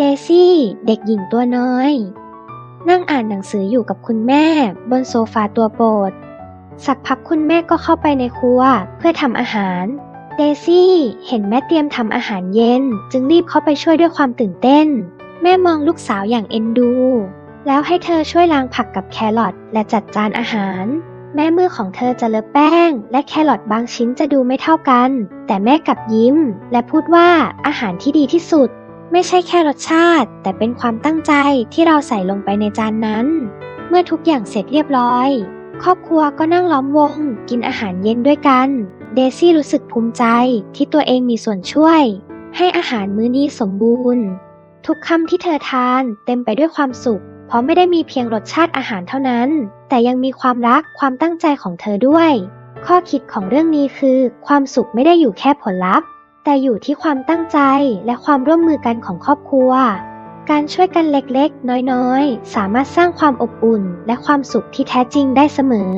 เดซี่ เด็กหญิงตัวน้อย นั่งอ่านหนังสืออยู่กับคุณแม่ บนโซฟาตัวโปรด สักพักคุณแม่ก็เข้าไปในครัวเพื่อทำอาหาร เดซี่เห็นแม่เตรียมทำอาหารเย็น จึงรีบเข้าไปช่วยด้วยความตื่นเต้น แม่มองลูกสาวอย่างเอ็นดู แล้วให้เธอช่วยล้างผักกับแครอทและจัดจานอาหาร แม่มือของเธอจะเลอะแป้ง และแครอทบางชิ้นจะดูไม่เท่ากัน แต่แม่กลับยิ้ม และพูดว่าอาหารที่ดีที่สุด ไม่ใช่แค่รสชาติ แต่เป็นความตั้งใจที่เราใส่ลงไปในจานนั้น เมื่อทุกอย่างเสร็จเรียบร้อย ครอบครัวก็นั่งล้อมวง กินอาหารเย็นด้วยกัน เดซี่รู้สึกภูมิใจที่ตัวเองมีส่วนช่วย ให้อาหารมื้อนี้สมบูรณ์ ทุกคำที่เธอทานเต็มไปด้วยความสุข เพราะไม่ได้มีเพียงรสชาติอาหารเท่านั้น แต่ยังมีความรักความตั้งใจของเธอด้วย ข้อคิดของเรื่องนี้คือ ความสุขไม่ได้อยู่แค่ผลลัพธ์ แต่อยู่ที่ความตั้งใจและความร่วมมือกันของครอบครัว การช่วยกันเล็กๆ น้อยๆ สามารถสร้างความอบอุ่นและความสุขที่แท้จริงได้เสมอ